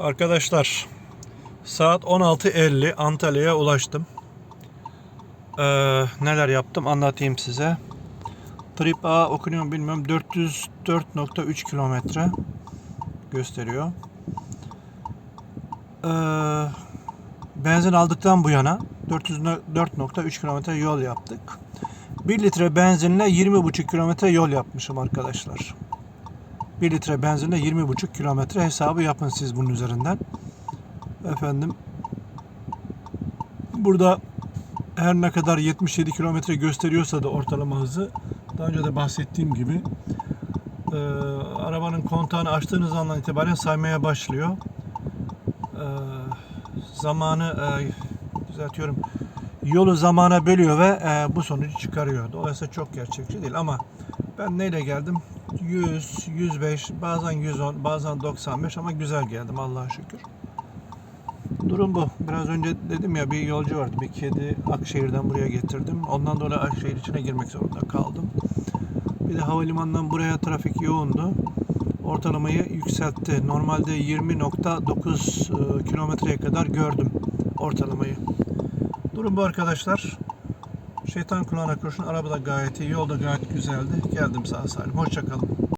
Arkadaşlar saat 16.50 Antalya'ya ulaştım. Ee, neler yaptım anlatayım size. Trip A okunuyor mu bilmiyorum 404.3 kilometre gösteriyor. Ee, benzin aldıktan bu yana 404.3 kilometre yol yaptık. 1 litre benzinle 20,5 kilometre yol yapmışım arkadaşlar. 1 litre benzinle 20,5 kilometre hesabı yapın siz bunun üzerinden. Efendim burada her ne kadar 77 kilometre gösteriyorsa da ortalama hızı daha önce de bahsettiğim gibi e, arabanın kontağını açtığınız andan itibaren saymaya başlıyor. E, zamanı e, düzeltiyorum yolu zamana bölüyor ve e, bu sonucu çıkarıyor. Dolayısıyla çok gerçekçi değil ama ben neyle geldim? 100, 105, bazen 110, bazen 95 ama güzel geldim Allah'a şükür. Durum bu. Biraz önce dedim ya bir yolcu vardı. Bir kedi Akşehir'den buraya getirdim. Ondan dolayı Akşehir içine girmek zorunda kaldım. Bir de havalimanından buraya trafik yoğundu. Ortalamayı yükseltti. Normalde 20.9 e, kilometreye kadar gördüm ortalamayı. Durum bu arkadaşlar. Şeytan kulağına kurşun. Araba da gayet iyi. Yol da gayet güzeldi. Geldim sağ salim. Hoşçakalın.